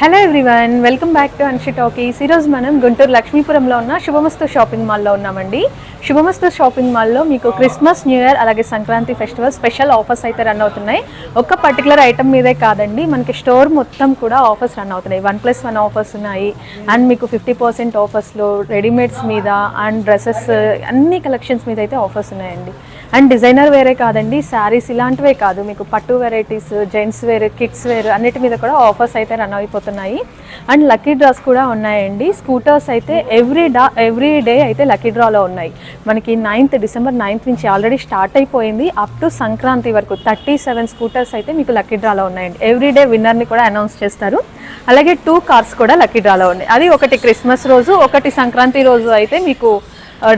Hello everyone welcome back to Anshi talkies ఈరోజు మనం గుంటూరు లక్ష్మీపురంలో ఉన్న శుభమస్తు షాపింగ్ మాల్లో ఉన్నామండి. శుభమస్తు షాపింగ్ మాల్లో మీకు క్రిస్మస్ న్యూ ఇయర్ అలాగే సంక్రాంతి ఫెస్టివల్ స్పెషల్ ఆఫర్స్ అయితే రన్ అవుతున్నాయి. ఒక్క పర్టికులర్ ఐటమ్ మీదే కాదండి మనకి స్టోర్ మొత్తం కూడా ఆఫర్స్ రన్ అవుతున్నాయి. వన్ ప్లస్ వన్ ఆఫర్స్ ఉన్నాయి అండ్ మీకు ఫిఫ్టీ పర్సెంట్ ఆఫర్స్లో రెడీమేడ్స్ మీద అండ్ డ్రెస్సెస్ అన్ని కలెక్షన్స్ మీద అయితే ఆఫర్స్ ఉన్నాయండి. అండ్ డిజైనర్ వేరే కాదండి శారీస్ ఇలాంటివే కాదు. మీకు పట్టు varieties gents wear kids wear అన్నిటి మీద కూడా ఆఫర్స్ అయితే రన్ అయిపోతున్నాయి. అండ్ లక్కీ డ్రాస్ కూడా ఉన్నాయండి. స్కూటర్స్ అయితే ఎవ్రీ డా ఎవ్రీ డే అయితే లక్కీ డ్రాలో ఉన్నాయి. మనకి నైన్త్ డిసెంబర్ నైన్త్ నుంచి ఆల్రెడీ స్టార్ట్ అయిపోయింది. అప్ టు సంక్రాంతి వరకు థర్టీ సెవెన్ స్కూటర్స్ అయితే మీకు లక్కీ డ్రాలో ఉన్నాయండి. ఎవ్రీ డే విన్నర్ని కూడా అనౌన్స్ చేస్తారు. అలాగే టూ కార్స్ కూడా లక్కీ డ్రాలో ఉన్నాయి. అది ఒకటి క్రిస్మస్ రోజు ఒకటి సంక్రాంతి రోజు అయితే మీకు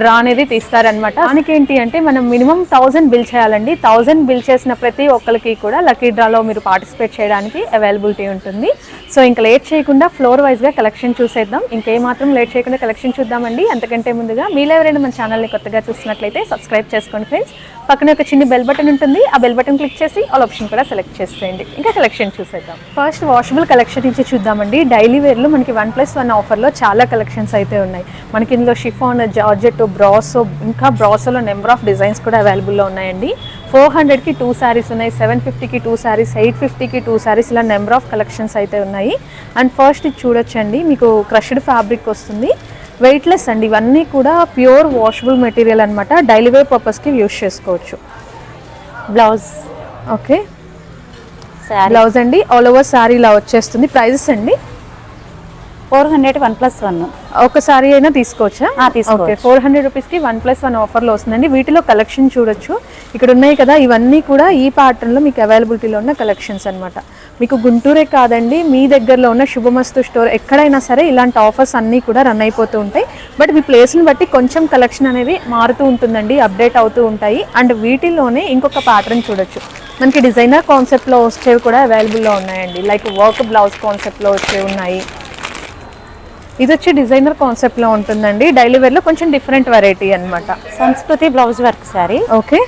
డ్రా అనేది తీస్తారనమాట దానికి ఏంటి అంటే మనం మినిమం థౌజండ్ బిల్ చేయాలండి. థౌజండ్ బిల్ చేసిన ప్రతి ఒక్కరికి కూడా లక్కీ డ్రాలో మీరు పార్టిసిపేట్ చేయడానికి అవైలబిలిటీ ఉంటుంది. సో ఇంకా లేట్ చేయకుండా ఫ్లోర్ వైజ్గా కలెక్షన్ చూసేద్దాం. ఇంకేమాత్రం లేట్ చేయకుండా కలెక్షన్ చూద్దామండి. అంతకంటే ముందుగా మీలో ఎవరైనా మన ఛానల్ని కొత్తగా చూసినట్లయితే సబ్స్క్రైబ్ చేసుకోండి ఫ్రెండ్స్. పక్కన ఒక చిన్న బెల్ బటన్ ఉంటుంది. ఆ బెల్ బటన్ క్లిక్ చేసి ఆల్ ఆప్షన్ కూడా సెలెక్ట్ చేసేయండి. ఇంకా కలెక్షన్ చూసేద్దాం. ఫస్ట్ వాషబుల్ కలెక్షన్ నుంచి చూద్దామండి. డైలీ వేర్లో మనకి వన్ ప్లస్ వన్ ఆఫర్లో చాలా కలెక్షన్స్ అయితే ఉన్నాయి. మనకి ఇందులో షిఫాన్ జార్జెట్ బ్రాసో ఇంకా బ్రాసోలో నెంబర్ ఆఫ్ డిజైన్స్ కూడా అవైలబుల్లో ఉన్నాయండి. ఫోర్ హండ్రెడ్కి టూ శారీస్ ఉన్నాయి. సెవెన్ ఫిఫ్టీకి టూ శారీస్ ఎయిట్ ఫిఫ్టీకి టూ శారీస్ ఇలా నెంబర్ ఆఫ్ కలెక్షన్స్ అయితే ఉన్నాయి. అండ్ ఫస్ట్ ఇది చూడొచ్చండి. మీకు క్రష్డ్ ఫ్యాబ్రిక్ వస్తుంది. వెయిట్లెస్ అండి. ఇవన్నీ కూడా ప్యూర్ వాషబుల్ మెటీరియల్ అనమాట డైలీ వేర్ పర్పస్కి యూస్ చేసుకోవచ్చు. బ్లౌజ్ ఓకే బ్లౌజ్ అండి. ఆల్ ఓవర్ శారీ ఇలా వచ్చేస్తుంది. ప్రైజెస్ అండి? Four hundred one plus one ఒక సారీ అయినా తీసుకోవచ్చా? తీసుకోవచ్చు. ఓకే ఫోర్ హండ్రెడ్ రూపీస్కి వన్ ప్లస్ వన్ ఆఫర్లో వస్తుందండి. వీటిలో కలెక్షన్ చూడొచ్చు. ఇక్కడ ఉన్నాయి కదా ఇవన్నీ కూడా ఈ ప్యాటర్న్లో మీకు అవైలబిలిటీలో ఉన్న కలెక్షన్స్ అన్నమాట. మీకు గుంటూరే కాదండి మీ దగ్గరలో ఉన్న శుభమస్తు స్టోర్ ఎక్కడైనా సరే ఇలాంటి ఆఫర్స్ అన్నీ కూడా రన్ అయిపోతూ ఉంటాయి. బట్ మీ ప్లేస్ని బట్టి కొంచెం కలెక్షన్ అనేది మారుతూ ఉంటుందండి అప్డేట్ అవుతూ ఉంటాయి. అండ్ వీటిల్లోనే ఇంకొక ప్యాటర్న్ చూడొచ్చు. మనకి డిజైనర్ కాన్సెప్ట్లో వచ్చేవి కూడా అవైలబుల్లో ఉన్నాయండి. లైక్ వర్క్ బ్లౌజ్ కాన్సెప్ట్లో వచ్చేవి ఉన్నాయి. ఇది వచ్చి డిజైనర్ కాన్సెప్ట్లో ఉంటుందండి. డైలీ వేర్లో కొంచెం డిఫరెంట్ వెరైటీ అన్నమాట. Sanskriti blouse work sari. Okay.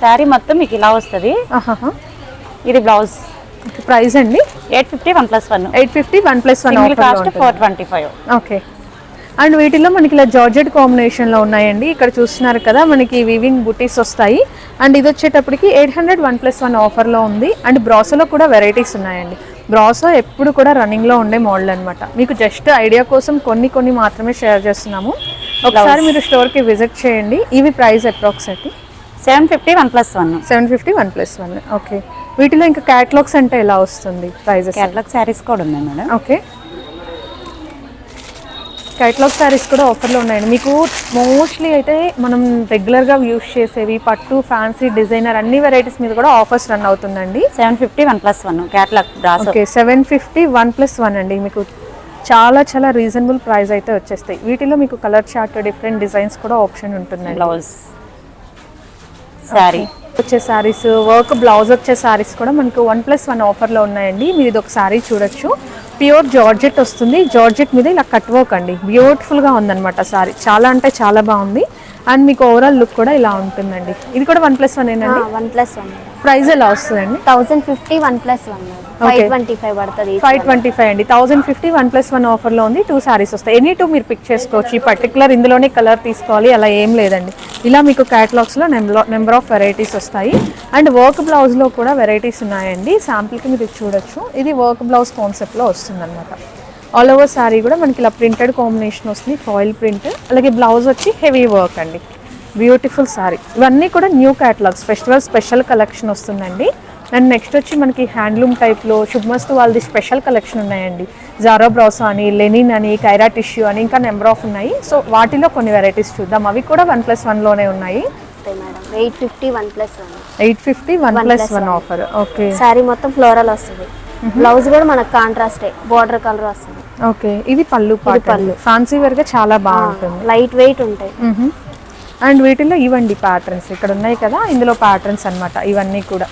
Sari మొత్తం మీకు ఇలా వస్తుంది. ఇది బ్లౌజ్. ప్రైస్ అండి? Eight fifty one plus one. Eight fifty one plus one cost four twenty five okay. And వీటిలో మనకి ఇలా జార్జెట్ కాంబినేషన్లో ఉన్నాయండి. ఇక్కడ చూస్తున్నారు కదా మనకి వివింగ్ బుటీస్ వస్తాయి. అండ్ ఇది వచ్చేటప్పటికి eight hundred one plus one ఆఫర్లో ఉంది. అండ్ బ్రాసోలో కూడా వెరైటీస్ ఉన్నాయండి. బ్రాసో ఎప్పుడు కూడా రన్నింగ్లో ఉండే మోడల్ అన్నమాట. మీకు జస్ట్ ఐడియా కోసం కొన్ని కొన్ని మాత్రమే షేర్ చేస్తున్నాము. ఒకసారి మీరు స్టోర్కి విజిట్ చేయండి. ఇవి price approximately seven fifty one plus one seven fifty one plus one okay వీటిలో ఇంకా క్యాటలాగ్స్ అంటే ఎలా వస్తుంది ప్రైజెస్ కేటలాగ్ శారీస్ కూడా ఉన్నాయి మేడం ఓకే క్యాటలాగ్ శారీస్ కూడా ఆఫర్లో ఉన్నాయండి మీకు మోస్ట్లీ అయితే మనం రెగ్యులర్గా యూస్ చేసేవి పట్టు ఫ్యాన్సీ డిజైనర్ అన్ని వెరైటీస్ మీద కూడా ఆఫర్స్ రన్ అవుతుందండి seven fifty one plus one catalogue okay seven fifty one plus one అండి. మీకు చాలా చాలా రీజనబుల్ ప్రైస్ అయితే వచ్చేస్తాయి. వీటిలో మీకు కలర్ చార్ట్ డిఫరెంట్ డిజైన్స్ కూడా ఆప్షన్ ఉంటుందండి. బ్లౌజ్ శారీ వచ్చే శారీస్ వర్క్ బ్లౌజ్ వచ్చే శారీస్ కూడా మనకు వన్ ప్లస్ వన్ ఆఫర్లో ఉన్నాయండి. మీరు ఇది ఒక శారీ చూడొచ్చు. ప్యూర్ జార్జెట్ వస్తుంది. జార్జెట్ మీద ఇలా కట్ వర్క్ అండి. బ్యూటిఫుల్గా ఉందన్నమాట శారీ చాలా అంటే చాలా బాగుంది. అండ్ మీకు ఓవరాల్ లుక్ కూడా ఇలా ఉంటుందండి. ఇది కూడా వన్ ప్లస్ వన్ ఏనండి వన్ ప్లస్ వన్ ప్రైస్ ఎలా వస్తుందండి? Thousand fifty one plus one five twenty five పడుతుంది ఫైవ్ ట్వంటీ ఫైవ్ అండి. Thousand fifty one plus one ఆఫర్లో ఉంది. టూ శారీస్ వస్తాయి. ఎనీ టూ మీరు పిక్ చేసుకోవచ్చు. ఈ పర్టికులర్ ఇందులోనే కలర్ తీసుకోవాలి. అలా ఏం లేదండి. ఇలా మీకు క్యాటలాగ్స్లో నెంబర్ నెంబర్ ఆఫ్ వెరైటీస్ వస్తాయి. అండ్ వర్క్ బ్లౌజ్లో కూడా వెరైటీస్ ఉన్నాయండి. శాంపుల్కి మీరు చూడొచ్చు. ఇది వర్క్ బ్లౌజ్ కాన్సెప్ట్లో వస్తుంది అనమాట ఆల్ ఓవర్ శారీ కూడా మనకి ఇలా ప్రింటెడ్ కాంబినేషన్ వస్తుంది ఫాయిల్ ప్రింట్ అలాగే బ్లౌజ్ వచ్చి హెవీ వర్క్ అండి. బ్యూటిఫుల్ శారీ ఇవన్నీ కూడా new catalogues festival special collection వస్తుందండి. అండ్ నెక్స్ట్ వచ్చి మనకి హ్యాండ్లూమ్ టైప్లో శుభమస్తు వాళ్ళది స్పెషల్ కలెక్షన్ ఉన్నాయండి. జారో బ్రౌసో అని లెనిన్ అని కైరా టిష్యూ అని ఇంకా నెంబర్ ఆఫ్ ఉన్నాయి. సో వాటిలో కొన్ని వెరైటీస్ చూద్దాం. అవి కూడా వన్ ప్లస్ వన్లోనే ఉన్నాయి. Madam. Eight fifty one plus one eight fifty one plus one. Offer okay sari మొత్తం ఫ్లోరల్ వస్తుంది. బ్లౌజ్ కూడా మనకు కాంట్రాస్టే బార్డర్ కలర్ వస్తుంది. ఓకే. ఇది పళ్ళు పళ్ళు. ఫ్యాన్సీ వేర్గా చాలా బాగుంటుంది. లైట్ వెయిట్ ఉంటాయి. అండ్ వీటిలో ఇవ్వండి ప్యాటర్న్స్ ఇక్కడ ఉన్నాయి కదా ఇందులో ప్యాటర్న్స్ అన్నమాట ఇవన్నీ కూడా.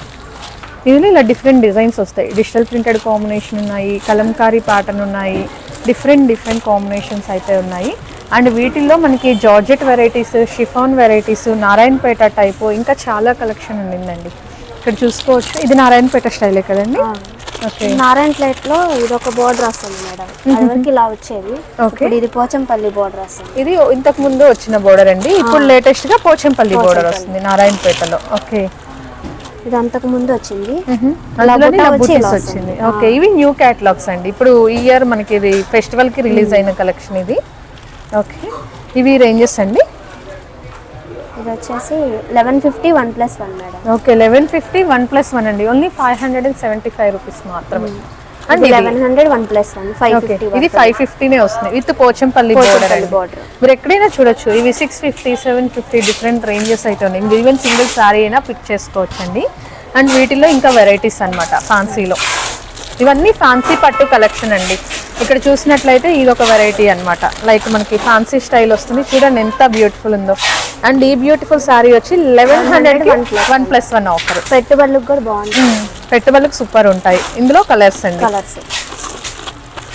ఇందులో ఇలా డిఫరెంట్ డిజైన్స్ వస్తాయి. డిజిటల్ ప్రింటెడ్ కాంబినేషన్ ఉన్నాయి కలంకారీ ప్యాటర్న్ ఉన్నాయి డిఫరెంట్ డిఫరెంట్ కాంబినేషన్స్ అయితే ఉన్నాయి. అండ్ వీటిల్లో మనకి georgette varieties chiffon varieties Narayanpet type ఇంకా చాలా కలెక్షన్ ఉండిందండి. ఇక్కడ చూసుకోవచ్చు. ఇది నారాయణపేట స్టైలే కదండి? నారాయణ ప్లేట్లో ఇది ఒక బోర్డర్ వస్తుంది మేడం వరకు ఇలా వచ్చేది. ఇప్పుడు ఇది పోచంపల్లి బోర్డర్ వస్తుంది ఇది ఇంతకు ముందు వచ్చిన బోర్డర్ అండి. ఇప్పుడు లేటెస్ట్గా పోచంపల్లి బోర్డర్ వస్తుంది నారాయణపేటలో ఓకే. ఇది అంతకు ముందు వచ్చింది. వచ్చింది. ఓకే. ఇవి న్యూ క్యాటలాగ్స్ అండి. ఇప్పుడు ఈ ఇయర్ మనకి ఇది ఫెస్టివల్కి రిలీజ్ అయిన కలెక్షన్ ఇది. ఓకే. ఇవి రేంజెస్ అండి. ఇది వచ్చేసి eleven fifty one plus one madam okay eleven fifty one plus one అండి. Only five hundred and seventy five rupees మాత్రమే and eleven hundred one plus one five fifty ఇది five ఫిఫ్టీనే వస్తుంది. With Pochampally border border. మీరు ఎక్కడైనా చూడొచ్చు. ఇవి six fifty seven fifty different ranges అయితే ఉన్నాయి. ఈవెన్ సింగిల్ సారీ అయినా పిక్ చేసుకోవచ్చండి. అండ్ వీటిలో ఇంకా వెరైటీస్ అన్నమాట ఫ్యాన్సీలో ఇవన్నీ ఫ్యాన్సీ పట్టు కలెక్షన్ అండి. ఇక్కడ చూసినట్లయితే ఇది ఒక వెరైటీ అన్నమాట. లైక్ మనకి ఫ్యాన్సీ స్టైల్ వస్తుంది. చూడండి ఎంత బ్యూటిఫుల్ ఉందో. అండ్ ఈ బ్యూటిఫుల్ సారీ వచ్చి eleven hundred one plus one offer పెట్టుబడులకు కూడా బాగుంది పెట్టుబడులకు సూపర్ ఉంటాయి. ఇందులో కలర్స్ అండి. కలర్స్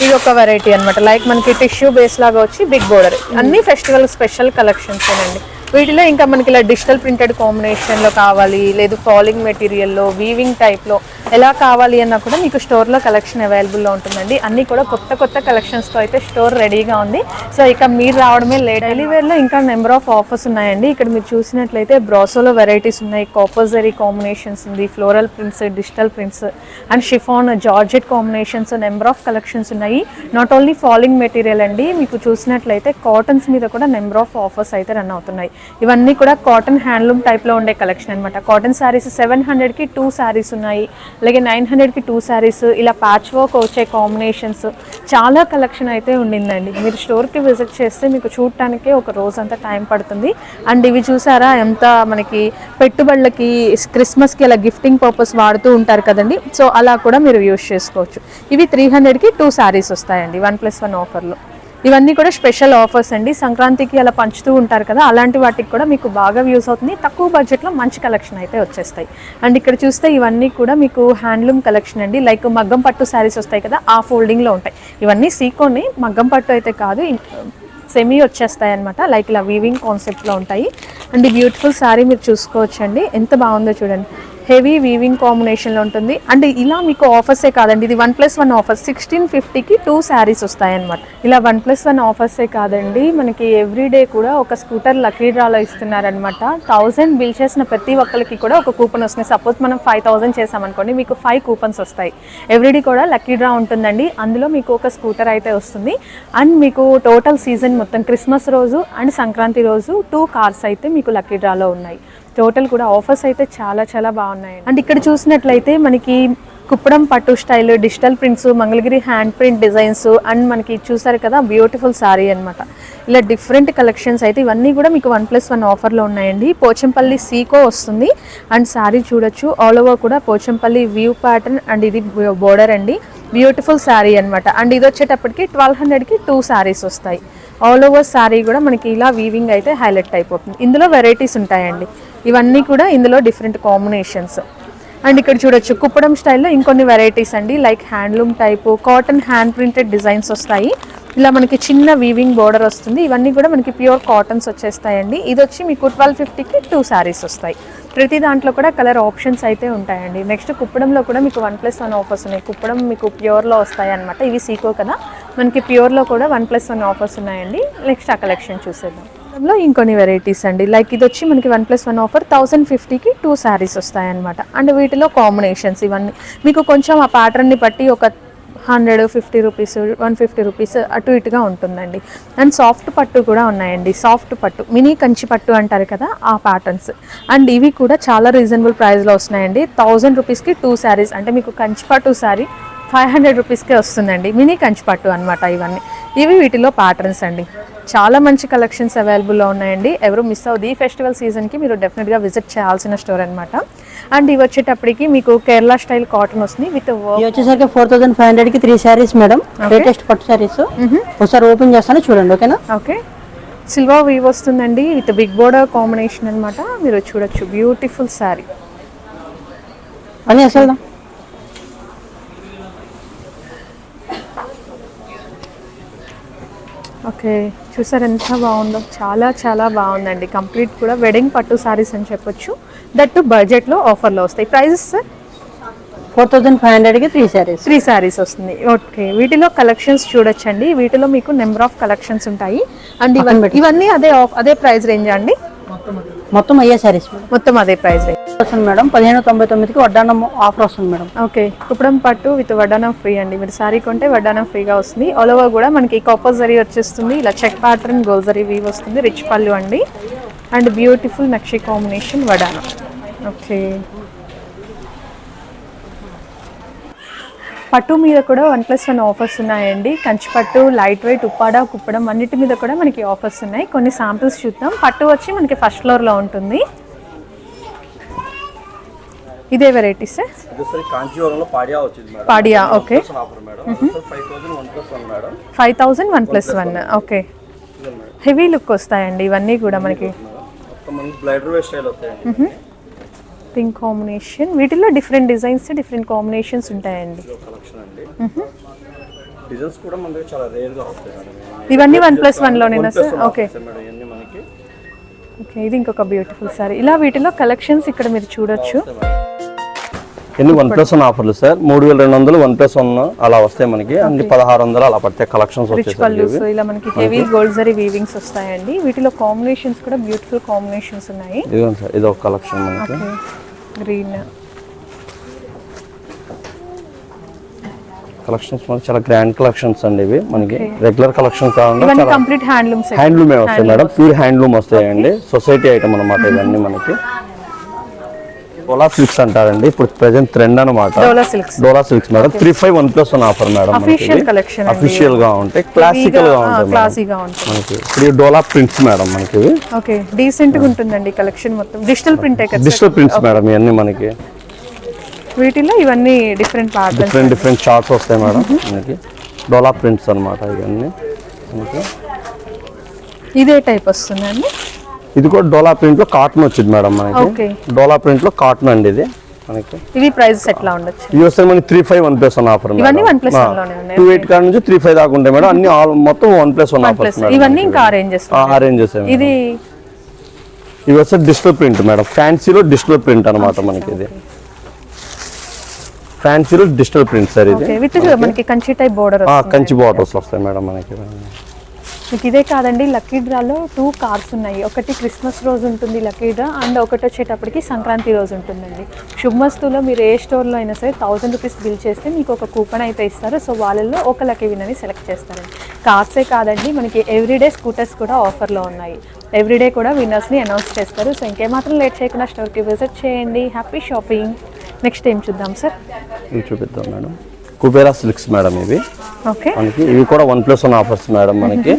ఇది ఒక వెరైటీ అన్నమాట. లైక్ మనకి టిష్యూ బేస్ లాగా వచ్చి బిగ్ బోర్డర్ అన్ని ఫెస్టివల్ స్పెషల్ కలెక్షన్స్ అండి వీటిలో ఇంకా మనకి ఇలా డిజిటల్ ప్రింటెడ్ కాంబినేషన్లో కావాలి లేదు ఫాలింగ్ మెటీరియల్లో వీవింగ్ టైప్లో ఎలా కావాలి అన్నా కూడా మీకు స్టోర్లో కలెక్షన్ అవైలబుల్లో ఉంటుందండి. అన్నీ కూడా కొత్త కొత్త కలెక్షన్స్తో అయితే స్టోర్ రెడీగా ఉంది. సో ఇక మీరు రావడమే లేట్. డైలీ వేర్లో ఇంకా నెంబర్ ఆఫ్ ఆఫర్స్ ఉన్నాయండి. ఇక్కడ మీరు చూసినట్లయితే బ్రాసోలో వెరైటీస్ ఉన్నాయి. కాపర్జరీ కాంబినేషన్స్ ఉంది. Floral prints digital prints and chiffon georgette combinations number of collections ఉన్నాయి. నాట్ ఓన్లీ ఫాలింగ్ మెటీరియల్ అండి మీకు చూసినట్లయితే కాటన్స్ మీద కూడా నెంబర్ ఆఫ్ ఆఫర్స్ అయితే రన్ అవుతున్నాయి. ఇవన్నీ కూడా కాటన్ హ్యాండ్లూమ్ టైప్లో ఉండే కలెక్షన్ అనమాట కాటన్ శారీస్ సెవెన్ హండ్రెడ్కి టూ శారీస్ ఉన్నాయి. అలాగే నైన్ హండ్రెడ్కి టూ శారీస్ ఇలా ప్యాచ్ వర్క్ వచ్చే కాంబినేషన్స్ చాలా కలెక్షన్ అయితే ఉండిందండి. మీరు స్టోర్కి విజిట్ చేస్తే మీకు చూడటానికే ఒక రోజు అంతా టైం పడుతుంది. అండ్ ఇవి చూసారా? ఎంత మనకి పెట్టుబడులకి క్రిస్మస్కి అలా గిఫ్టింగ్ పర్పస్ వాడుతూ ఉంటారు కదండి. సో అలా కూడా మీరు యూస్ చేసుకోవచ్చు. ఇవి త్రీ హండ్రెడ్కి టూ శారీస్ వస్తాయండి. వన్ ప్లస్ వన్ ఆఫర్లో ఇవన్నీ కూడా స్పెషల్ ఆఫర్స్ అండి. సంక్రాంతికి అలా పంచుతూ ఉంటారు కదా అలాంటి వాటికి కూడా మీకు బాగా యూస్ అవుతుంది. తక్కువ బడ్జెట్లో మంచి కలెక్షన్ అయితే వచ్చేస్తాయి. అండ్ ఇక్కడ చూస్తే ఇవన్నీ కూడా మీకు హ్యాండ్లూమ్ కలెక్షన్ అండి. లైక్ మగ్గం పట్టు శారీస్ వస్తాయి కదా ఆ ఫోల్డింగ్లో ఉంటాయి. ఇవన్నీ సీకోని మగ్గం పట్టు అయితే కాదు సెమీ వచ్చేస్తాయి అనమాట లైక్ ఇలా వీవింగ్ కాన్సెప్ట్లో ఉంటాయి. అండ్ బ్యూటిఫుల్ శారీ మీరు చూసుకోవచ్చండి. ఎంత బాగుందో చూడండి. హెవీ వీవింగ్ కాంబినేషన్లో ఉంటుంది. అండ్ ఇలా మీకు ఆఫర్సే కాదండి. ఇది one plus one offer sixteen ఫిఫ్టీకి టూ శారీస్ వస్తాయన్నమాట. ఇలా వన్ ప్లస్ వన్ ఆఫర్సే కాదండి. మనకి ఎవ్రీడే కూడా ఒక స్కూటర్ లక్కీ డ్రాలో ఇస్తున్నారనమాట థౌజండ్ బిల్ చేసిన ప్రతి ఒక్కరికి కూడా ఒక కూపన్ వస్తుంది. సపోజ్ మనం ఫైవ్ థౌసండ్ చేసామనుకోండి మీకు ఫైవ్ కూపన్స్ వస్తాయి. ఎవ్రీడే కూడా లక్కీ డ్రా ఉంటుందండి. అందులో మీకు ఒక స్కూటర్ అయితే వస్తుంది. అండ్ మీకు టోటల్ సీజన్ మొత్తం క్రిస్మస్ రోజు అండ్ సంక్రాంతి రోజు టూ కార్స్ అయితే మీకు లక్కీ డ్రాలో ఉన్నాయి. టోటల్ కూడా ఆఫర్స్ అయితే చాలా చాలా బాగున్నాయి. అండ్ ఇక్కడ చూసినట్లయితే మనకి కుప్పడం పట్టు style digital prints Mangalagiri hand print designs and మనకి చూసారు కదా బ్యూటిఫుల్ సారీ అన్నమాట. ఇలా డిఫరెంట్ కలెక్షన్స్ అయితే ఇవన్నీ కూడా మీకు వన్ ప్లస్ వన్ ఆఫర్లో ఉన్నాయండి. పోచంపల్లి సీకో వస్తుంది. అండ్ సారీ చూడొచ్చు. ఆల్ ఓవర్ కూడా పోచంపల్లి వ్యూ ప్యాటర్న్ అండ్ ఇది బోర్డర్ అండి. బ్యూటిఫుల్ శారీ అన్నమాట. అండ్ ఇది వచ్చేటప్పటికి ట్వెల్వ్ హండ్రెడ్కి టూ శారీస్ వస్తాయి. ఆల్ ఓవర్ శారీ కూడా మనకి ఇలా వీవింగ్ అయితే హైలైట్ అయిపోతుంది. ఇందులో వెరైటీస్ ఉంటాయండి. ఇవన్నీ కూడా ఇందులో డిఫరెంట్ కాంబినేషన్స్ అండ్ ఇక్కడ చూడొచ్చు కుప్పడం స్టైల్లో ఇంకొన్ని వెరైటీస్ అండి. Like handloom type cotton hand printed designs వస్తాయి. ఇలా మనకి చిన్న వీవింగ్ బోర్డర్ వస్తుంది. ఇవన్నీ కూడా మనకి ప్యూర్ కాటన్స్ వచ్చేస్తాయండి. ఇది వచ్చి మీకు ట్వెల్వ్ ఫిఫ్టీకి టూ శారీస్ వస్తాయి. ప్రతి దాంట్లో కూడా కలర్ ఆప్షన్స్ అయితే ఉంటాయండి. నెక్స్ట్ కుప్పడంలో కూడా మీకు వన్ ప్లస్ వన్ ఆఫర్స్ ఉన్నాయి. కుప్పడం మీకు ప్యూర్లో వస్తాయి అనమాట ఇవి సీకో కదా. మనకి ప్యూర్లో కూడా వన్ ప్లస్ వన్ ఆఫర్స్ ఉన్నాయండి. నెక్స్ట్ ఆ కలెక్షన్ చూసేద్దాం. లో ఇంకొన్ని వెరైటీస్ అండి. లైక్ ఇది వచ్చి మనకి one plus one offer thousand ఫిఫ్టీకి టూ శారీస్ వస్తాయన్నమాట. అండ్ వీటిలో కాంబినేషన్స్ ఇవన్నీ. మీకు కొంచెం ఆ ప్యాటర్న్ని బట్టి ఒక hundred fifty rupees one fifty rupees అటు ఇటుగా ఉంటుందండి. అండ్ సాఫ్ట్ పట్టు కూడా ఉన్నాయండి. సాఫ్ట్ పట్టు మినీ కంచి పట్టు అంటారు కదా ఆ ప్యాటర్న్స్ అండ్ ఇవి కూడా చాలా రీజనబుల్ ప్రైస్లో వస్తున్నాయండి. థౌజండ్ రూపీస్కి టూ శారీస్ అంటే మీకు కంచి పట్టు శారీ ఫైవ్ హండ్రెడ్ రూపీస్కే వస్తుందండి. మినీ కంచి పట్టు అనమాట ఇవన్నీ. ఇవి వీటిలో ప్యాటర్న్స్ అండి. చాలా మంచి కలెక్షన్స్ అవైలబుల్లో ఉన్నాయండి. ఎవరు మిస్ అవ్వదు. ఈ ఫెస్టివల్ సీజన్కి మీరు డెఫినెట్గా విజిట్ చేయాల్సిన స్టోర్ అనమాట అండ్ ఇవి వచ్చేటప్పటికి మీకు కేరళ స్టైల్ కాటన్ వస్తుంది. విత్ వచ్చేసరికి ఫోర్ థౌసండ్ ఫైవ్ హండ్రెడ్కి త్రీ శారీస్ మేడం లేటెస్ట్ పట్టు శారీస్ ఒకసారి ఓపెన్ చేస్తాను చూడండి ఓకేనా ఓకే సిల్వర్ వీవ్ వస్తుందండి. విత్ బిగ్ బోర్డర్ కాంబినేషన్ అనమాట మీరు చూడొచ్చు. బ్యూటిఫుల్ శారీ అని అసలు ఓకే చూసారు ఎంత బాగుందో? చాలా చాలా బాగుందండి. కంప్లీట్ కూడా వెడ్డింగ్ పట్టు శారీస్ అని చెప్పొచ్చు. దట్ బడ్జెట్లో ఆఫర్లో వస్తాయి. Prices sir four thousand five హండ్రెడ్కి త్రీ శారీస్ త్రీ శారీస్ వస్తుంది. ఓకే వీటిలో కలెక్షన్స్ చూడొచ్చండి. వీటిలో మీకు నెంబర్ ఆఫ్ కలెక్షన్స్ ఉంటాయి. అండ్ ఇవన్నీ ఇవన్నీ అదే ఆఫ్ అదే ప్రైస్ రేంజ్ అండి. మొత్తం అయ్యే మేడం. మొత్తం అదే ప్రైస్ వస్తుంది మేడం. పదిహేను తొంభై తొమ్మిదికి వడ్డానం ఆఫర్ వస్తుంది మేడం. ఓకే కుప్పడం పట్టు విత్ వడ్డానం ఫ్రీ అండి. మీరు శారీ కొంటే వడ్డానం ఫ్రీగా వస్తుంది. ఆల్ ఓవర్ కూడా మనకి కాపర్ జరీ వచ్చేస్తుంది. ఇలా check pattern gold zari weave వస్తుంది. రిచ్ పళ్ళు అండి. అండ్ బ్యూటిఫుల్ నక్షి కాంబినేషన్ వడానం ఓకే పట్టు మీద కూడా వన్ ప్లస్ వన్ ఆఫర్స్ ఉన్నాయండి. కంచి పట్టు లైట్ వెయిట్ ఉప్పాడ కుప్పడం అన్నిటి మీద కూడా మనకి ఆఫర్స్ ఉన్నాయి. కొన్ని శాంపిల్స్ చూద్దాం. పట్టు వచ్చి మనకి ఫస్ట్ ఫ్లోర్లో ఉంటుంది. ఇదే వెరైటీస్ ఇది సరే పాడియా okay five thousand one plus one okay. Heavy look వస్తాయండి ఇవన్నీ కూడా మనకి. Pink combination. వీటిలో డిఫరెంట్ డిజైన్స్ డిఫరెంట్ కాంబినేషన్స్ ఉంటాయండి. కలెక్షన్ అండి. డిజైన్స్ కూడా మన దగ్గర చాలా రేర్గా వస్తాయి మేడం. ఇవన్నీ వన్ ప్లస్ వన్లోనేనా సార్? ఓకే. ఓకే ఇది ఇంకొక బ్యూటిఫుల్ సారీ ఇలా వీటిలో కలెక్షన్స్ ఇక్కడ మీరు చూడొచ్చు. ఎన్ని వన్ ప్లస్ వన్ ఆఫర్లు సార్? మూడు వేల రెండు వందలు వన్ ప్లస్ వన్ అలా వస్తాయి మనకి. అన్ని పదహారు వందలు అలా పడతాయి కలెక్షన్స్ రిచ్ పళ్ళు సో ఇలా మనకి హెవీ గోల్డ్ జరీ వీవింగ్స్ వస్తాయండి. వీటిలో కాంబినేషన్స్ కూడా బ్యూటిఫుల్ కాంబినేషన్స్ ఉన్నాయి. ఇదిగోండి సార్ ఇది ఒక కలెక్షన్ మనకి గ్రీన్ కలెక్షన్స్ మనకి చాలా గ్రాండ్ కలెక్షన్స్ అండి ఇవి. మనకి రెగ్యులర్ కలెక్షన్ కాకుండా కంప్లీట్ హ్యాండ్లూమ్స్ హ్యాండ్లూమే వస్తాయి మేడం. ప్యూర్ హ్యాండ్లూమ్ వస్తాయండి. సొసైటీ ఐటమ్ అనమాట ఇవన్నీ మనకి. డోలా సిల్క్స్ అంటారండి. ఇప్పుడు ప్రెసెంట్ ట్రెండ్ అనమాట Dola silks. Dola silks madam. Three five one plus one offer madam అఫీషియల్గా ఉంటాయి క్లాసికల్గా ఉంటాయి. మనకి ఇప్పుడు డోలా ప్రింట్స్ మేడం మనకి ఓకే. డీసెంట్గా ఉంటుందండి కలెక్షన్ మొత్తం. Digital print digital prints madam ఇవన్నీ మనకి. వీటిలో ఇవన్నీ డిఫరెంట్ డిఫరెంట్ డిఫరెంట్ చార్ట్స్ వస్తాయి మేడం మనకి. డోలా ప్రింట్స్ అన్నమాట ఇవన్నీ. ఇదే టైప్ వస్తుందండి. ఇది కూడా డోలా ప్రింట్లో కాటన్ వచ్చింది మేడం మనకి. డోలా ప్రింట్లో కాటన్ అండి ఇది మనకి. ఇవి ప్రైజెస్ ఎట్లా ఉండొచ్చు? ఇవి వస్తే మనకి three five one plus one offer ఇవన్నీ వన్ ప్లస్ వన్లోనే ఉన్నాయి టూ ఎయిట్ కాడ నుంచి త్రీ ఫైవ్ దాకా ఉంటాయి మేడం. అన్ని మొత్తం one plus one one offers plus. Madam ఇవన్నీ ఇంకా అరేంజ్ చేస్తాం అరేంజ్ చేసాం ఇది ఇవి వస్తే డిజిటల్ ప్రింట్ మేడం. ఫ్యాన్సీలో డిజిటల్ ప్రింట్ అనమాట మనకి ఇది. ఫ్యాన్సీలో డిజిటల్ ప్రింట్ సార్ ఇది. విత్ మనకి. కంచి టైప్ బోర్డర్ కంచి బాటల్స్ వస్తాయి మేడం మనకి. మీకు ఇదే కాదండి లక్కీ డ్రాలో టూ కార్స్ ఉన్నాయి. ఒకటి క్రిస్మస్ రోజు ఉంటుంది లక్కీ డ్రా అండ్ ఒకటి వచ్చేటప్పటికి సంక్రాంతి రోజు ఉంటుందండి. శుభ్మస్తులో మీరు ఏ స్టోర్లో అయినా సరే థౌజండ్ రూపీస్ బిల్ చేస్తే మీకు ఒక కూపన్ అయితే ఇస్తారు. సో వాళ్ళల్లో ఒక లక్కీ విన్నర్ని సెలెక్ట్ చేస్తారండి. కార్సే కాదండి మనకి ఎవ్రీడే స్కూటర్స్ కూడా ఆఫర్లో ఉన్నాయి. ఎవ్రీడే కూడా విన్నర్స్ని అనౌన్స్ చేస్తారు. సో ఇంకేమాత్రం లేట్ చేయకుండా స్టోర్కి విజిట్ చేయండి. హ్యాపీ షాపింగ్ నెక్స్ట్ ఏం చూద్దాం సార్ చూపిద్దాం మేడం కుబేరా సిల్క్స్ మేడం ఇవి. మనకి ఇవి కూడా one plus one offers madam మనకి.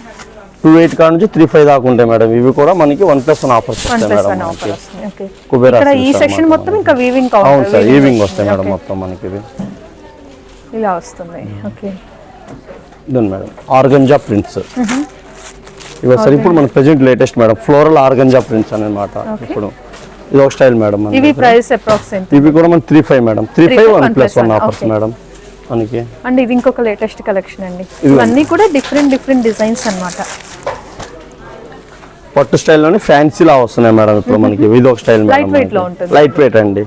టూ ఎయిట్ కాడ నుంచి త్రీ ఫైవ్ దాకా ఉంటాయి మేడం ఇవి కూడా మనకి వన్ ప్లస్ వన్ ఆఫర్స్ వస్తాయి మేడం మనకి. కుబేరా ఈ సెక్షన్ మొత్తం ఇంకా వీవింగ్ అవును సార్ ఈవింగ్ వస్తాయి మేడం మొత్తం మనకి ఇవి. ఇలా వస్తుంది. ఓకే ఇదండి మేడం ఆర్గంజా ప్రింట్స్ ఇవి సార్ ఇప్పుడు మన present latest madam floral organza prints అనమాట ఇప్పుడు ఇది ఒక స్టైల్ మేడం. ఇవి కూడా మన three five madam three five one plus one offers. Madam మనకి. అండ్ ఇది ఇంకొక లేటెస్ట్ కలెక్షన్ అండి. ఇవన్నీ కూడా డిఫరెంట్ డిఫరెంట్ డిజైన్స్ అన్నమాట. పట్టు స్టైల్లోనే ఫ్యాన్సీ లా వస్తున్నాయి మేడం ఇప్పుడు మనకి. ఇది ఒక స్టైల్ Light weight లో ఉంటుంది. లైట్ వెయిట్ అండి.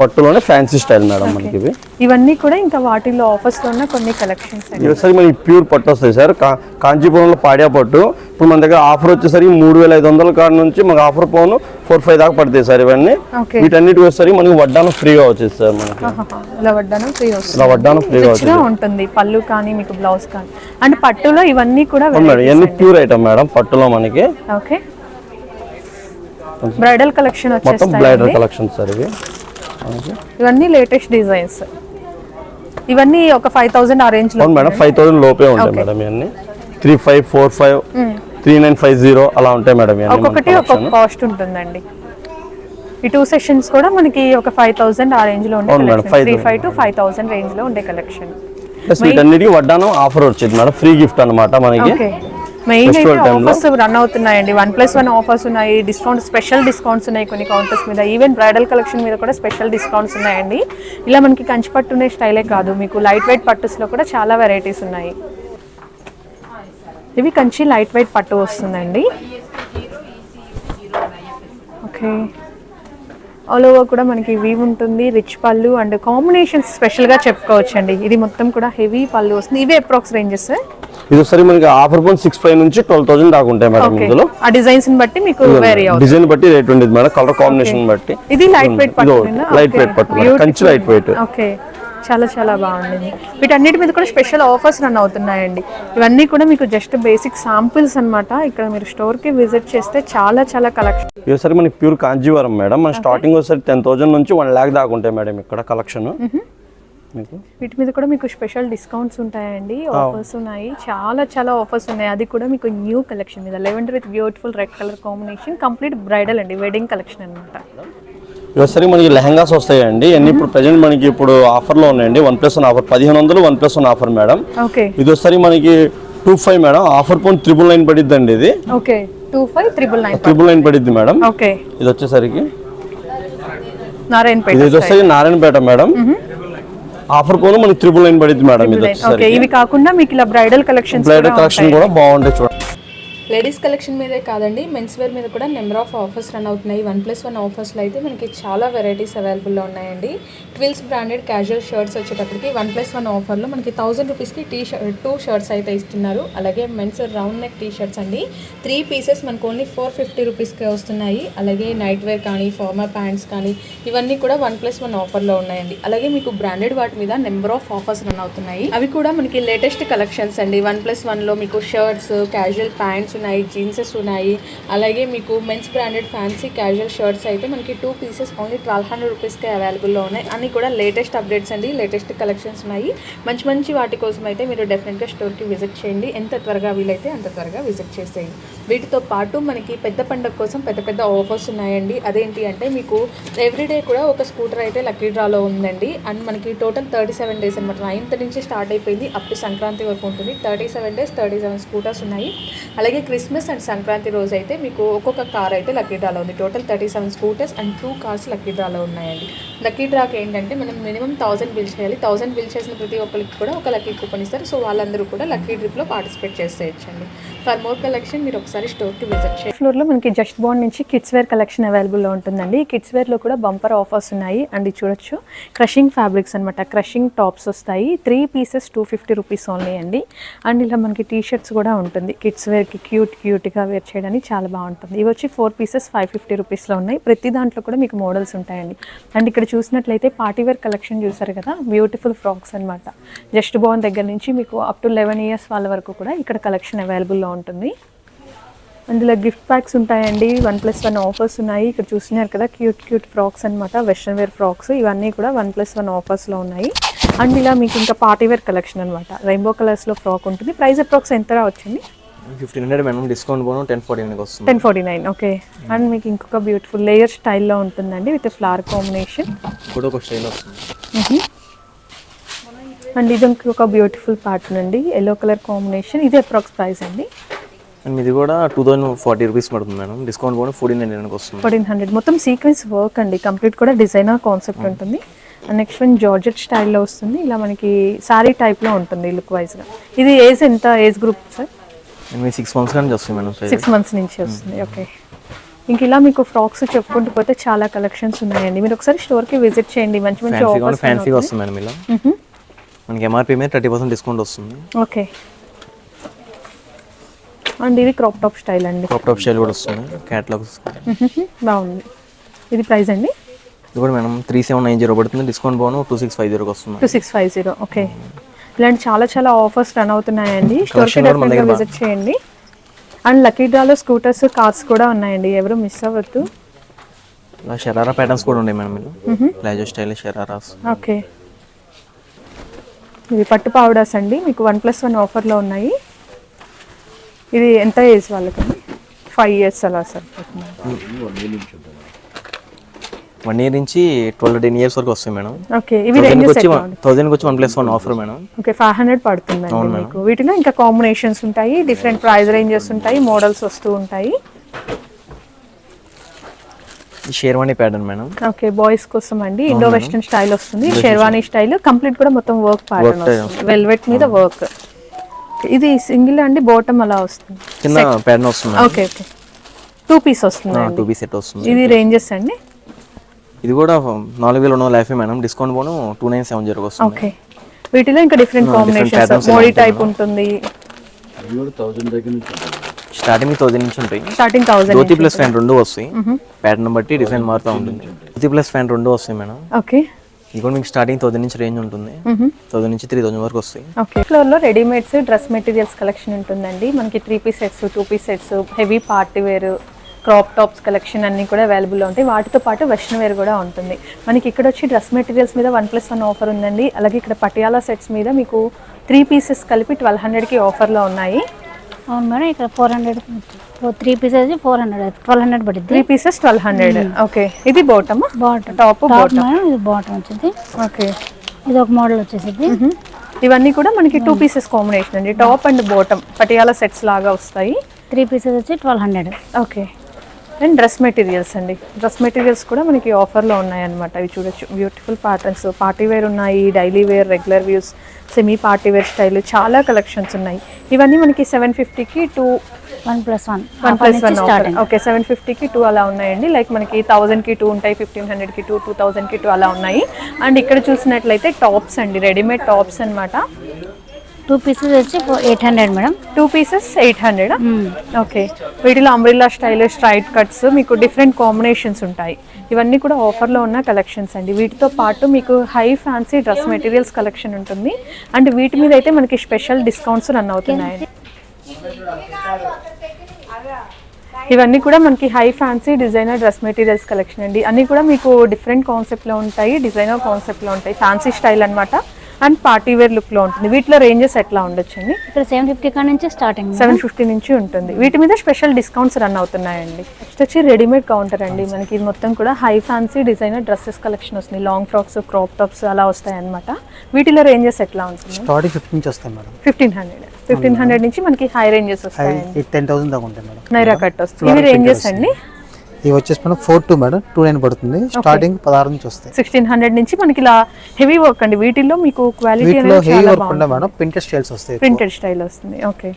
పట్టులోనే ఫ్యాన్సీ స్టైల్ మేడం మనకి ఇవి ఇవన్నీ కూడా ఇంకా వాటిలో ఆఫర్స్లో ఉన్న కొన్ని కలెక్షన్స్ అండి. ఇవి వచ్చేసరికి మనకి ప్యూర్ పట్టు వస్తాయి సార్. కా- కాంచీపురంలో పాడియా పట్టు. ఇప్పుడు మన దగ్గర ఆఫర్ వచ్చేసరికి మూడు వేల ఐదు వందల కాడ నుంచి మనకి ఆఫర్ పోను ఫోర్ ఫైవ్ దాకా పడతాయి సార్ ఇవన్నీ. వీటన్నిటికి వచ్చేసరికి మనకి వడ్డానం ఫ్రీగా వచ్చేది సార్ మనకి. ఇలా వడ్డానం ఫ్రీ వస్తుంది. ఇలా వడ్డానం ఫ్రీగా వచ్చేది. ఉంటుంది. పళ్ళు కానీ మీకు బ్లౌజ్ కానీ. అండ్ పట్టులో ఇవన్నీ కూడా మేడం ఇవన్నీ ప్యూర్ ఐటమ్ మేడం పట్టులో మనకి. ఓకే బ్రైడల్ కలెక్షన్ మొత్తం బ్లైడర్ కలెక్షన్ సార్ ఇవి. ఇవన్నీ లేటెస్ట్ డిజైన్స్ ఇవన్నీ ఒక ఫైవ్ థౌసండ్ ఆ రేంజ్లో అవును మేడం ఫైవ్ థౌసండ్ లోపే ఉంటాయి మేడం ఇవన్నీ. Three five four five three nine five zero అలా ఉంటాయి మేడం ఒక్కొక్కటి ఒక్కొక్క కాస్ట్ ఉంటుందండి. ఈ టూ సెషన్స్ కూడా మనకి ఒక ఫైవ్ థౌసండ్ ఆ రేంజ్లో ఉండే three 5,000. Five to five thousand రేంజ్లో ఉండే కలెక్షన్ వీటన్నిటికి వడ్డానం ఆఫర్ వచ్చింది మేడం ఫ్రీ గిఫ్ట్ అన్నమాట మనకి. మెయిన్ అయితే. ఆఫర్స్ రన్ అవుతున్నాయండి. వన్ ప్లస్ వన్ ఆఫర్స్ ఉన్నాయి. డిస్కౌంట్ స్పెషల్ డిస్కౌంట్స్ ఉన్నాయి కొన్ని కౌంటర్స్ మీద. ఈవెన్ బ్రైడల్ కలెక్షన్ మీద కూడా స్పెషల్ డిస్కౌంట్స్ ఉన్నాయండి. ఇలా మనకి కంచి పట్టునే స్టైలే కాదు. మీకు లైట్ వెయిట్ పట్టుస్లో కూడా చాలా వెరైటీస్ ఉన్నాయి. ఇవి కంచి లైట్ వెయిట్ పట్టు వస్తుందండి. ఓకే. ఆల్ ఓవర్ కూడా మనకి వీవ్ ఉంటుంది. రిచ్ పళ్ళు అండ్ కాంబినేషన్ స్పెషల్గా చెప్పుకోవచ్చు అండి ఇది మొత్తం కూడా హెవీ పళ్ళు వస్తుంది. ఇవే అప్రాక్స్ రేంజెస్ ఇది ఒకసారి మనకి ఆఫర్ పోన్ సిక్స్ ఫైవ్ నుంచి ట్వెల్వ్ థౌసండ్ దాకా ఉంటాయి మేడం ఇందులో. ఆ డిజైన్స్ని బట్టి మీకు డిజైన్ బట్టి రేట్ ఉండేది మేడం కలర్ కాంబినేషన్ బట్టి. ఇది లైట్ వెయిట్ పట్టు లైట్ వెయిట్ పట్టు కంచి లైట్ వెయిట్ ఓకే చాలా చాలా బాగుంది. వీటన్నిటి మీద కూడా స్పెషల్ ఆఫర్స్ రన్ అవుతున్నాయండి. ఇవన్నీ కూడా మీకు జస్ట్ బేసిక్ శాంపిల్స్ అన్నమాట. ఇక్కడ మీరు స్టోర్కి విజిట్ చేస్తే చాలా చాలా కలెక్షన్ ఒకసారి మనకి ప్యూర్ కాంజీవరం మేడం. మన స్టార్టింగ్ ఒకసారి టెన్ థౌసండ్ నుంచి వన్ ల్యాక్ దాకా ఉంటాయి మేడం ఇక్కడ కలెక్షన్ మీకు? వీటి మీద కూడా మీకు స్పెషల్ డిస్కౌంట్స్ ఉంటాయండి. ఆఫర్స్ ఉన్నాయి. చాలా చాలా ఆఫర్స్ ఉన్నాయి. అది కూడా మీకు న్యూ కలెక్షన్ మీద. Lavender with beautiful red colour combination complete bridal అండి. వెడ్డింగ్ కలెక్షన్ అన్నమాట. ఇది ఒకసారి మనకి లెహంగాస్ వస్తాయండి. అన్ని ఇప్పుడు ప్రజెంట్ మనకి ఇప్పుడు ఆఫర్లో ఉన్నాయండి. వన్ ప్లస్ వన్ ఆఫర్ పదిహేను వందలు one plus one offer madam okay ఇది ఒకసారి మనకి టూ ఫైవ్ మేడం ఆఫర్ పోన్ త్రిబుల్ నైన్ పడిద్ది అండి ఇది. Okay two five triple nine triple nine పడిద్ది madam okay ఇది వచ్చేసరికి. నారాయణపేట ఇది వచ్చేసరికి నారాయణపేట మేడం ఆఫర్ పోను మనకి త్రిబుల్ నైన్ పడిద్ది మేడం ఇది ఓకే ఇవి కాకుండా మీకు ఇలా బ్రైడల్ కలెక్షన్స్ బ్లైడర్ కలెక్షన్ కూడా బాగుంటాయి చూడండి. లేడీస్ కలెక్షన్ మీదే కాదండి మెన్స్ వేర్ మీద కూడా నెంబర్ ఆఫ్ ఆఫర్స్ రన్ అవుతున్నాయి. వన్ ప్లస్ వన్ ఆఫర్స్లో అయితే మనకి చాలా వెరైటీస్ అవైలబుల్లో ఉన్నాయండి. ట్విల్స్ బ్రాండెడ్ క్యాజువల్ షర్ట్స్ వచ్చేటప్పటికి వన్ ప్లస్ వన్ ఆఫర్లో మనకి థౌసండ్ రూపీస్కి టీ షర్ట్ టూ షర్ట్స్ అయితే ఇస్తున్నారు. అలాగే men's round neck T shirts అండి. త్రీ పీసెస్ మనకు ఓన్లీ ఫోర్ ఫిఫ్టీ రూపీస్కి వస్తున్నాయి. అలాగే నైట్ వేర్ కానీ ఫార్మర్ ప్యాంట్స్ కానీ ఇవన్నీ కూడా వన్ ప్లస్ వన్ ఆఫర్లో ఉన్నాయండి. అలాగే మీకు బ్రాండెడ్ వాటి మీద నెంబర్ ఆఫ్ ఆఫర్స్ రన్ అవుతున్నాయి. అవి కూడా మనకి లేటెస్ట్ కలెక్షన్స్ అండి. వన్ ప్లస్ వన్లో మీకు షర్ట్స్ క్యాజువల్ ప్యాంట్స్ ఉన్నాయి జీన్సెస్ ఉన్నాయి. అలాగే మీకు men's branded fancy casual shirts అయితే మనకి two pieces only twelve hundred రూపీస్కే అవైలబుల్లో ఉన్నాయి. అన్ని కూడా లేటెస్ట్ అప్డేట్స్ అండి లేటెస్ట్ కలెక్షన్స్ ఉన్నాయి. మంచి మంచి వాటి కోసం అయితే మీరు డెఫినెట్గా స్టోర్కి విజిట్ చేయండి. ఎంత త్వరగా వీలైతే అంత త్వరగా విజిట్ చేసేయండి. వీటితో పాటు మనకి పెద్ద పండుగ కోసం పెద్ద పెద్ద ఆఫర్స్ ఉన్నాయండి. అదేంటి అంటే మీకు ఎవ్రీడే కూడా ఒక స్కూటర్ అయితే లక్కీ డ్రాలో ఉందండి. అండ్ మనకి టోటల్ థర్టీ సెవెన్ డేస్ అనమాట నైన్త్ నుంచి స్టార్ట్ అయిపోయింది. అప్ టు సంక్రాంతి వరకు ఉంటుంది. Thirty seven days thirty seven scooters ఉన్నాయి. అలాగే క్రిస్మస్ అండ్ సంక్రాంతి రోజు అయితే మీకు ఒక్కొక్క కార్ అయితే లక్కీ డ్రాలో ఉంది. Total thirty seven scooters and two cars lucky డ్రాలో ఉన్నాయండి. లక్కీ డ్రాకి ఏంటంటే మనం మినిమం థౌసండ్ బిల్ చేయాలి. థౌసండ్ బిల్ చేసిన ప్రతి ఒక్కరికి కూడా ఒక లక్కీ కూపన్ ఇస్తారు. సో వాళ్ళందరూ కూడా లక్కీ ట్రిప్లో పార్టిసిపేట్ చేసేయచ్చండి. ఫర్ మోర్ కలెక్షన్ మీరు ఒకసారి స్టోర్కి విజిట్ చేయండి. ఫ్లోర్లో మనకి జస్ట్ బాండ్ నుంచి కిడ్స్ వేర్ కలెక్షన్ అవైలబుల్లో ఉంటుందండి. కిడ్స్ వేర్లో కూడా బంపర్ ఆఫర్స్ ఉన్నాయి. అండ్ చూడొచ్చు. క్రషింగ్ ఫ్యాబ్రిక్స్ అనమాట క్రషింగ్ టాప్స్ వస్తాయి. Three pieces two fifty rupees only అండి. అండ్ ఇలా మనకి టీ షర్ట్స్ కూడా ఉంటుంది. కిడ్స్ వేర్కి క్యూట్ క్యూట్గా వేర్ చేయడానికి చాలా బాగుంటుంది. ఇవి వచ్చి ఫోర్ పీసెస్ ఫైవ్ ఫిఫ్టీ రూపీస్లో ఉన్నాయి. ప్రతి దాంట్లో కూడా మీకు మోడల్స్ ఉంటాయండి. అండ్ ఇక్కడ చూసినట్లయితే పార్టీ వేర్ కలెక్షన్ చూసారు కదా? బ్యూటిఫుల్ ఫ్రాక్స్ అనమాట జస్ట్ బాన్ దగ్గర నుంచి మీకు అప్ టు లెవెన్ ఇయర్స్ వాళ్ళ వరకు కూడా ఇక్కడ కలెక్షన్ అవైలబుల్లో ఉంటుంది. అందులో గిఫ్ట్ ప్యాక్స్ ఉంటాయండి. వన్ ప్లస్ వన్ ఆఫర్స్ ఉన్నాయి. ఇక్కడ చూస్తున్నారు కదా క్యూట్ క్యూట్ ఫ్రాక్స్ అనమాట వెస్ట్రన్ వేర్ ఫ్రాక్స్ ఇవన్నీ కూడా వన్ ప్లస్ వన్ ఆఫర్స్లో ఉన్నాయి. అండ్ ఇలా మీకు ఇంకా పార్టీ వేర్ కలెక్షన్ అనమాట రెయిన్బో కలర్స్లో ఫ్రాక్ ఉంటుంది. ప్రైస్ అప్రాక్స్ ఎంత వచ్చింది? ఫిఫ్టీన్ హండ్రెడ్ మేడం డిస్కౌంట్ పోను టెన్ ఫార్టీ నైన్కి వస్తుంది. Ten forty nine okay. And మీకు ఇంకొక బ్యూటిఫుల్ లేయర్ స్టైల్లో ఉంటుందండి విత్ ఫ్లవర్ కాంబినేషన్. కూడా ఒక స్టైల్ వస్తుంది. అండ్ ఇది ఇంకొక బ్యూటిఫుల్ ప్యాటర్న్ అండి ఎల్లో కలర్ కాంబినేషన్. ఇది అప్రాక్స్ ప్రైస్ అండి. అండ్ ఇది కూడా టూ థౌసండ్ ఫార్టీ రూపీస్ పడుతుంది మేడం. డిస్కౌంట్ పోను ఫోర్టీన్ హండ్రెడ్కి వస్తుంది. Fourteen hundred. మొత్తం సీక్వెన్స్ వర్క్ అండి. కంప్లీట్ కూడా డిజైనర్ కాన్సెప్ట్ ఉంటుంది. అండ్ నెక్స్ట్ వన్ జార్జెట్ స్టైల్లో వస్తుంది. ఇలా మనకి సారీ టైప్లో ఉంటుంది లుక్ వైజ్గా ఇది ఏజ్ ఎంత? Age group sir six months కానీ వస్తుంది మేడం సిక్స్ మంత్స్ నుంచి వస్తుంది ఓకే ఇంక ఇలా మీకు ఫ్రాక్స్ చెప్పుకుంటూ పోతే చాలా కలెక్షన్స్ ఉన్నాయండి. మీరు ఒకసారి స్టోర్కి విజిట్ చేయండి. మంచి మంచి ఆఫర్స్ ఫ్యాన్సీగా వస్తుంది మేడం ఇలా. మనకి ఎంఆర్పీ మీద థర్టీ పర్సెంట్ డిస్కౌంట్ వస్తుంది. ఓకే అండ్ ఇది క్రాప్ టాప్ స్టైల్ అండి. క్రాప్ టాప్ స్టైల్ కూడా వస్తుంది. క్యాట్లాగ్స్ బాగుంది. ఇది ప్రైస్ అండి? ఇది కూడా madam three seven nine zero పడుతుంది. డిస్కౌంట్ పోను టూ సిక్స్ ఫైవ్ జీరోకి వస్తుంది. Two six five zero okay ఇలాంటి చాలా చాలా ఆఫర్స్ రన్ అవుతున్నాయండి. స్టోర్కి డెఫినెట్గా విజిట్ చేయండి. అండ్ లక్కీ డ్రాలో స్కూటర్స్ కార్స్ కూడా ఉన్నాయండి. ఎవరు మిస్ అవ్వద్దు. షరారా ప్యాటర్న్స్ కూడా ఉన్నాయి madam palazzo style shararas okay ఇది పట్టు పౌడర్స్ అండి. మీకు వన్ ప్లస్ వన్ ఆఫర్లో ఉన్నాయి. ఇది ఎంత ఏజ్ వాళ్ళకి? ఫైవ్ ఇయర్స్ అలా సార్. వన్ ఇయర్ నుంచి ట్వెల్వ్ టెన్ ఇయర్స్ వరకు వస్తాయి మేడం. ఓకే ఇవి రేంజెస్ థౌసండ్కి వచ్చి one plus one offer madam. Okay five hundred పడుతుందండి మీకు. వీటిలో ఇంకా కాంబినేషన్స్ ఉంటాయి డిఫరెంట్ ప్రైస్ రేంజెస్ ఉంటాయి మోడల్స్ వస్తూ ఉంటాయి. Sherwani pattern madam. Okay boys కోసం అండి ఇండో వెస్టర్న్ స్టైల్ వస్తుంది. షెర్వానీ స్టైల్ కంప్లీట్ కూడా మొత్తం వర్క్ ప్యాటర్న్ వెల్వెట్ మీద వర్క్ ఇది సింగిల్ అండి బాటమ్ అలా వస్తుంది. చిన్న ప్యాటర్న్ వస్తుంది ఓకే ఓకే. టూ పీస్ వస్తుంది టూ బీ సెట్ వస్తుంది. ఇది రేంజెస్ అండి. ఇది కూడా నాలుగు వేల రెండు యాభై మేడం. డిస్కౌంట్ పోను టూ నైన్ సెవెన్ జీరో వస్తుంది. ఓకే. వీటిలో ఇంకా డిఫరెంట్ కాంబినేషన్స్ మోడీ టైప్ ఉంటుంది. స్టార్టింగ్ థౌసండ్ నుంచి ఉంటాయి. Starting thousand dhoti plus pant రెండు వస్తాయి. ప్యాటర్న్ బట్టి డిజైన్ మారుతూ ఉంటుంది. ధోతి ప్లస్ ఫ్యాంట్ రెండు వస్తాయి మేడం. ఓకే. ఇది కూడా మీకు స్టార్టింగ్ థౌసండ్ నుంచి రేంజ్ ఉంటుంది. థౌసండ్ నుంచి త్రీ థౌసండ్ వరకు వస్తాయి. ఓకే. ఫ్లోర్లో రెడీమేడ్స్ డ్రెస్ మెటీరియల్స్ కలెక్షన్ ఉంటుందండి. మనకి three piece sets two piece sets heavy party wear crop tops collection అన్ని కూడా అవైలబుల్లో ఉంటాయి. వాటితో పాటు వెస్ట్రన్ వేర్ కూడా ఉంటుంది. మనకి ఇక్కడ వచ్చి డ్రెస్ మెటీరియల్స్ మీద వన్ ప్లస్ వన్ ఆఫర్ ఉందండి. అలాగే ఇక్కడ పటియాలా సెట్స్ మీద మీకు త్రీ పీసెస్ కలిపి ట్వెల్వ్ హండ్రెడ్కి ఆఫర్లో ఉన్నాయి. అవును మేడం ఇక్కడ four hundred three pieces four hundred twelve hundred పడుద్ది. Three pieces twelve hundred okay ఇది బాటమ్ బాటమ్ టాప్ బాటమ్ ఇది బాటమ్ వచ్చింది. ఓకే ఇది ఒక మోడల్ వచ్చేసింది ఇవన్నీ కూడా మనకి టూ పీసెస్ కాంబినేషన్ అండి. Top and bottom Patiala sets లాగా వస్తాయి. త్రీ పీసెస్ వచ్చి twelve hundred okay and dress materials అండి. డ్రెస్ మెటీరియల్స్ కూడా మనకి ఆఫర్లో ఉన్నాయన్నమాట. ఇవి చూడొచ్చు. బ్యూటిఫుల్ ప్యాటర్న్స్ పార్టీ వేర్ ఉన్నాయి daily wear regular views semi party wear style చాలా కలెక్షన్స్ ఉన్నాయి. ఇవన్నీ మనకి సెవెన్ ఫిఫ్టీకి two one plus one one plus one starting okay seven ఫిఫ్టీకి టూ అలా ఉన్నాయండి. లైక్ మనకి థౌజండ్కి టూ ఉంటాయి ఫిఫ్టీన్ హండ్రెడ్కి టూ టూ థౌజండ్కి టూ అలా ఉన్నాయి. అండ్ ఇక్కడ చూసినట్లయితే టాప్స్ అండి. రెడీమేడ్ టాప్స్ అన్నమాట. టూ పీసెస్ వచ్చి eight hundred madam two pieces eight hundred okay వీటిలో అంబ్రిల్లా స్టైల్ స్ట్రైట్ కట్స్ మీకు డిఫరెంట్ కాంబినేషన్స్ ఉంటాయి. ఇవన్నీ కూడా ఆఫర్లో ఉన్న కలెక్షన్స్ అండి. వీటితో పాటు మీకు high fancy dress materials collection ఉంటుంది. అండ్ వీటి మీద అయితే మనకి స్పెషల్ డిస్కౌంట్స్ రన్ అవుతున్నాయండి. ఇవన్నీ కూడా మనకి high fancy designer dress materials collection అండి. అన్నీ కూడా మీకు డిఫరెంట్ కాన్సెప్ట్లో ఉంటాయి డిజైనర్ కాన్సెప్ట్లో ఉంటాయి. ఫ్యాన్సీ స్టైల్ అన్నమాట. అండ్ పార్టీ వేర్ లుక్లో ఉంటుంది. వీటిలో రేంజెస్ ఎట్లా ఉండొచ్చండి? ఇక్కడ సెవెన్ ఫిఫ్టీ కాడ నుంచి స్టార్టింగ్ సెవెన్ ఫిఫ్టీ నుంచి ఉంటుంది. వీటి మీద స్పెషల్ డిస్కౌంట్స్ రన్ అవుతున్నాయండి. నెక్స్ట్ వచ్చి రెడీమేడ్ కౌంటర్ అండి. మనకి ఇది మొత్తం కూడా high fancy designer dresses collection వస్తుంది. లాంగ్ ఫ్రాక్స్ క్రాప్ టాప్స్ అలా వస్తాయి అనమాట వీటిలో రేంజెస్ ఎట్లా ఉంటుంది? స్టార్టింగ్ ఫిఫ్టీ నుంచి వస్తాయి madam. Fifteen hundred. Fifteen hundred నుంచి మనకి హై రేంజెస్ వస్తాయండి. ఎయిట్ టెన్ థౌసండ్ దాకా ఉంటాయి మేడం. నైరా కట్ వస్తుంది. ఇవి రేంజెస్ అండి. ఇవి వచ్చేసి madam four two madam two nine పడుతుంది. స్టార్టింగ్ పదహారు నుంచి వస్తాయి. సిక్స్టీన్ హండ్రెడ్ నుంచి మనకి ఇలా హెవీ వర్క్ అండి. వీటిల్లో మీకు క్వాలిటీ వీటిలో హెవీ వర్క్ ఉండే మేడం ప్రింటెడ్ స్టైల్స్ వస్తాయి. ప్రింటెడ్ స్టైల్ వస్తుంది. ఓకే.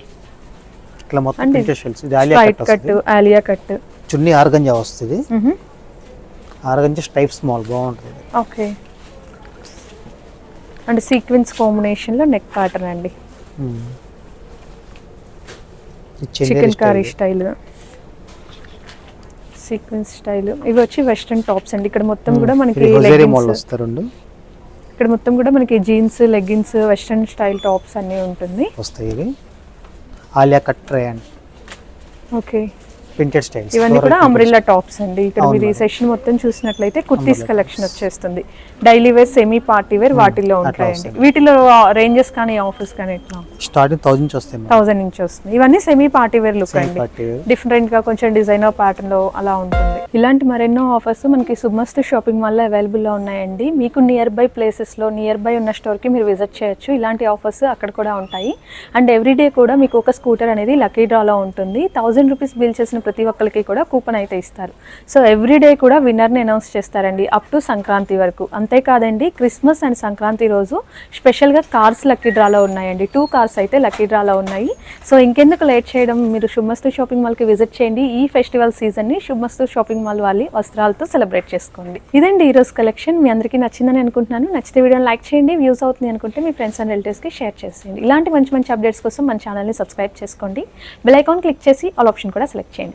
ఇట్లా మొత్తం ప్రింటెడ్ స్టైల్స్ ఇది Alia cut cut Alia cut chunni organza వస్తుంది. ఆర్గంజా స్టైప్ స్మాల్ బాగుంటుంది. ఓకే. అండ్ సీక్వెన్స్ కాంబినేషన్లో నెక్ ప్యాటర్న్ అండి. Chikankari style. Sequence style. ఇవి వచ్చి వెస్ట్రన్ టాప్స్ అండి. ఇక్కడ మొత్తం కూడా మనకి ఇక్కడ మొత్తం కూడా మనకి jeans leggings western style tops అన్నీ ఉంటుంది. వస్తాయి ఇవి. Alia cut try and okay. Printed styles ఇవన్నీ కూడా అంబ్రిల్లా టాప్స్ అండి. ఇక్కడ మీరు ఈ సెషన్ మొత్తం చూసినట్లయితే కుర్తీస్ కలెక్షన్ వచ్చేస్తుంది. Daily wear semi party wear వాటిల్లో ఉంటాయండి. వీటిలో రేంజెస్ కానీ ఆఫర్స్ కానీ ఎట్లా? స్టార్టింగ్ థౌసండ్ నుంచి వస్తాయి థౌసండ్ నుంచి వస్తుంది. ఇవన్నీ సెమీ పార్టీ వేర్ లుక్ అండి. డిఫరెంట్గా కొంచెం డిజైనర్ ప్యాటర్న్లో అలా ఉంటుంది. ఇలాంటి మరెన్నో ఆఫర్స్ మనకి సుమస్తు షాపింగ్ మాల్లో అవైలబుల్లో ఉన్నాయండి. మీకు నియర్ బై ప్లేసెస్లో నియర్ బై ఉన్న స్టోర్కి మీరు విజిట్ చేయొచ్చు. ఇలాంటి ఆఫర్స్ అక్కడ కూడా ఉంటాయి. అండ్ ఎవ్రీడే కూడా మీకు ఒక స్కూటర్ అనేది లక్కీ డ్రాలో ఉంటుంది. థౌసండ్ రూపీస్ బిల్ చేసిన ప్రతి ఒక్కరికి కూడా కూపన్ అయితే ఇస్తారు. సో ఎవ్రీడే కూడా విన్నర్ని అనౌన్స్ చేస్తారండి అప్ టు సంక్రాంతి వరకు. అంతేకాదండి క్రిస్మస్ అండ్ సంక్రాంతి రోజు స్పెషల్గా కార్స్ లక్కీ డ్రాలో ఉన్నాయండి. టూ కార్స్ అయితే లక్కీ డ్రాలో ఉన్నాయి. సో ఇంకెందుకు లేట్ చేయడం? మీరు శుభమస్తు షాపింగ్ మాల్కి విజిట్ చేయండి. ఈ ఫెస్టివల్ సీజన్ని శుభమస్తు షాపింగ్ మాల్ వాళ్ళ వస్త్రాలతో సెలబ్రేట్ చేసుకోండి. ఇదండి ఈరోజు కలెక్షన్ మీ అందరికీ నచ్చిందని అనుకుంటున్నాను. నచ్చితే వీడియోని లైక్ చేయండి వ్యూస్ అవుతుంది అనుకుంటే మీ ఫ్రెండ్స్ అండ్ రిలేటివ్స్కి షేర్ చేసేయండి. ఇలాంటి మంచి మంచి అప్డేట్స్ కోసం మన ఛానల్ని సబ్స్క్రైబ్ చేసుకోండి. బెల్ ఐకాన్ క్లిక్ చేసి ఆల్ ఆప్షన్ కూడా సెలెక్ట్ చేయండి.